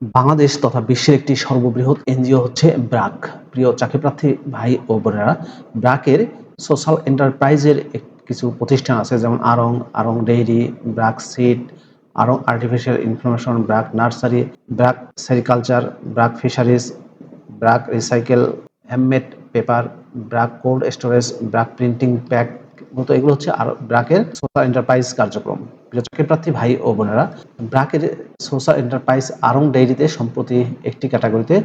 বাংলাদেশ তথা বিশ্বের একটি সর্ববৃহৎ এনজিও হচ্ছে ব্রাক। প্রিয় চাকরিপ্রার্থী ভাই ও বোনেরা, ব্রাকের সোশ্যাল এন্টারপ্রাইজের কিছু প্রতিষ্ঠান আছে, যেমন Aarong Aarong dairy, BRAC seed, Aarong artificial information BRAC nursery, BRAC sericulture, BRAC fisheries, BRAC recycle handmade paper, BRAC cold storage, BRAC printing pack মতো এগুলো হচ্ছে আর ব্রাকের সোশ্যাল এন্টারপ্রাইজ কার্যক্রম। প্রিয় চাকরিপ্রার্থী ভাই ও বোনেরা, ব্রাকের সোশ্যাল এন্টারপ্রাইজ আরং ডেইরিতে সম্প্রতি একটি ক্যাটাগরিতে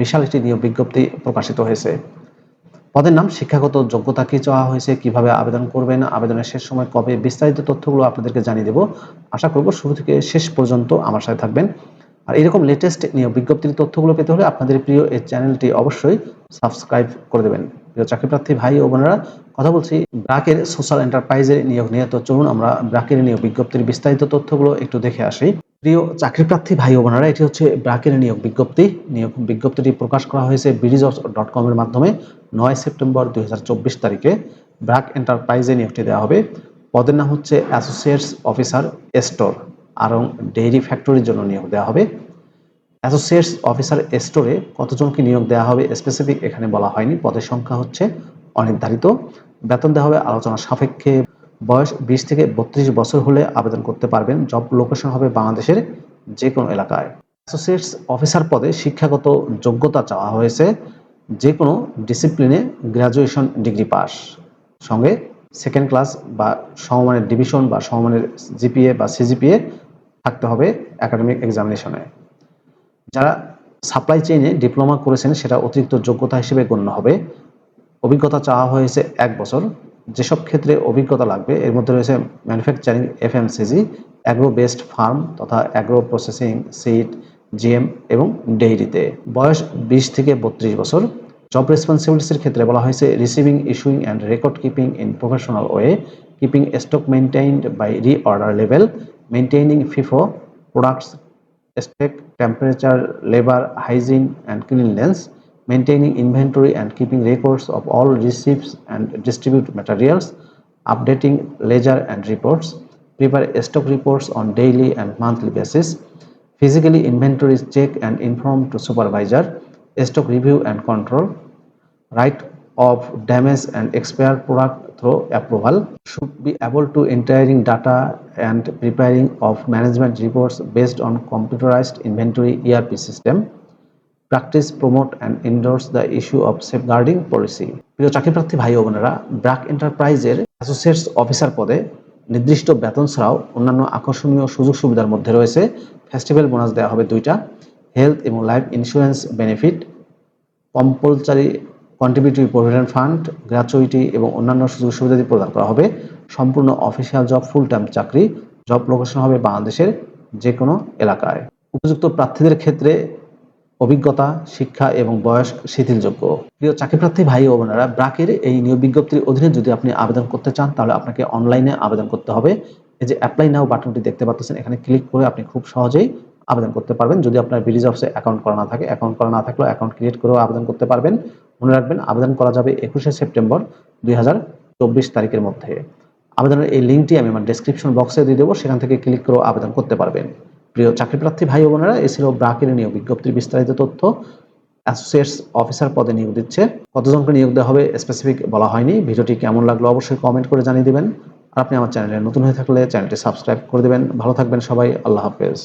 বিশাল একটি নিয়োগ বিজ্ঞপ্তি প্রকাশিত হয়েছে। পদের নাম, শিক্ষাগত যোগ্যতা কি চাওয়া হয়েছে, কীভাবে আবেদন করবেন, আবেদনের শেষ সময় কবে বিস্তারিত তথ্যগুলো আপনাদেরকে জানিয়ে দেবো। আশা করব শুরু থেকে শেষ পর্যন্ত আমার সাথে থাকবেন। আর এরকম লেটেস্ট নিয়োগ বিজ্ঞপ্তির তথ্যগুলো পেতে হলে আপনাদের প্রিয় এই চ্যানেলটি অবশ্যই সাবস্ক্রাইব করে দেবেন। প্রিয় চাকরিপ্রার্থী ভাই ও বোনেরা, কথা বলছি ব্রাকের সোশ্যাল এন্টারপ্রাইজের নিয়োগ নিয়ে। তো চলুন আমরা ব্রাকের নিয়োগ বিজ্ঞপ্তির বিস্তারিত তথ্যগুলো একটু দেখে আসি। প্রিয় চাকরিপ্রার্থী ভাই ও বোনেরা, এটি হচ্ছে ব্রাকের নিয়োগ বিজ্ঞপ্তি। নিয়োগ বিজ্ঞপ্তিটি প্রকাশ করা হয়েছে বিডিজ ডট কমের মাধ্যমে নয় সেপ্টেম্বর দুই হাজার চব্বিশ তারিখে। ব্রাক এন্টারপ্রাইজে নিয়োগটি দেওয়া হবে। পদের নাম হচ্ছে associates officer store Aarong dairy ফ্যাক্টরির জন্য নিয়োগ দেওয়া হবে। অ্যাসোসিয়েটস অফিসার স্টোরে কতজনকে নিয়োগ দেওয়া হবে স্পেসিফিক এখানে বলা হয়নি। পদের সংখ্যা হচ্ছে অনির্ধারিত। বেতন দেওয়া হবে আলোচনা সাপেক্ষে। বয়স বিশ থেকে বত্রিশ বছর হলে আবেদন করতে পারবেন। জব লোকেশন হবে বাংলাদেশের যে কোনো এলাকায়। অ্যাসোসিয়েটস অফিসার পদে শিক্ষাগত যোগ্যতা চাওয়া হয়েছে। যে কোনো ডিসিপ্লিনে গ্র্যাজুয়েশন ডিগ্রি পাস। সঙ্গে সেকেন্ড ক্লাস বা সমমানের ডিভিশন বা সমমানের জিপিএ বা সিজিপিএ থাকতে হবে একাডেমিক এক্সামিনেশনে। যারা সাপ্লাই চেইনে ডিপ্লোমা করেছেন সেটা অতিরিক্ত যোগ্যতা হিসেবে গণ্য হবে। অভিজ্ঞতা চাওয়া হয়েছে এক বছর। যেসব ক্ষেত্রে অভিজ্ঞতা লাগবে এর মধ্যে রয়েছে manufacturing FMCG agro based farm তথা অ্যাগ্রো প্রসেসিং সিড জিএম এবং ডেইরিতে বয়স বিশ থেকে বত্রিশ বছর। জব রেসপন্সিবিলিটিসের ক্ষেত্রে বলা হয়েছে receiving issuing and record keeping in professional way keeping stock maintained by reorder level maintaining FIFO products spec, temperature, labor, hygiene, and cleanliness, maintaining inventory and keeping records of all receipts and distribute materials, updating ledger and reports, prepare stock reports on daily and monthly basis, physically inventories check and inform to supervisor, stock review and control, right of damage and expired product through approval should be able to entering data and preparing of management reports based on computerized inventory ERP system practice promote and endorse the issue of safeguarding policy প্রিয় চাকরিপ্রার্থী ভাই ও বোনেরা ব্রাক এন্টারপ্রাইজের associates officer পদে নির্দিষ্ট বেতন ছাড়াও অন্যান্য আকর্ষণীয় সুযোগ সুবিধার মধ্যে রয়েছে ফেস্টিভ্যাল বোনাস দেওয়া হবে দুইটা হেলথ এবং life insurance benefit compulsory contributory provident fund gratuity এবং অন্যান্য সুযোগ সুবিধাদি প্রদান করা হবে। সম্পূর্ণ অফিসিয়াল জব ফুল টাইম চাকরি জব লোকেশন হবে বাংলাদেশের যে কোনো এলাকায়। উপযুক্ত প্রার্থীদের ক্ষেত্রে অভিজ্ঞতা, শিক্ষা এবং বয়স শিথিলযোগ্য। প্রিয় চাকরিপ্রার্থী ভাই ও বোনেরা ব্রাকের এই নিয়োগ বিজ্ঞপ্তির অধীনে যদি আপনি আবেদন করতে চান, তাহলে আপনাকে অনলাইনে আবেদন করতে হবে। এই যে অ্যাপ্লাই নাও বাটনটি দেখতে পাচ্ছেন, এখানে ক্লিক করে আপনি খুব সহজেই আবেদন করতে পারবেন। যদি আপনার বিডিজ অফিসে অ্যাকাউন্ট করা না থাকে অ্যাকাউন্ট করা না থাকলেও অ্যাকাউন্ট ক্রিয়েট করেও আবেদন করতে পারবেন। মনে রাখবেন, আবেদন করা যাবে একুশে সেপ্টেম্বর দুই হাজার চব্বিশ তারিখের মধ্যে। আবেদনের এই লিঙ্কটি আমি আমার ডেসক্রিপশন বক্সে দিয়ে দেবো, সেখান থেকে ক্লিক করেও আবেদন করতে পারবেন। প্রিয় চাকরিপ্রার্থী ভাই বোনেরা, এ ছিল ব্রাকের নিয়োগ বিজ্ঞপ্তির বিস্তারিত তথ্য। অ্যাসোসিয়েটস অফিসার পদে নিয়োগ দিচ্ছে। কতজনকে নিয়োগ দেওয়া হবে স্পেসিফিক বলা হয়নি। ভিডিওটি কেমন লাগল অবশ্যই কমেন্ট করে জানিয়ে দেবেন। আপনি আমার চ্যানেলে নতুন হয়ে থাকলে চ্যানেলটি সাবস্ক্রাইব করে দেবেন। ভালো থাকবেন সবাই, আল্লাহ হাফেজ।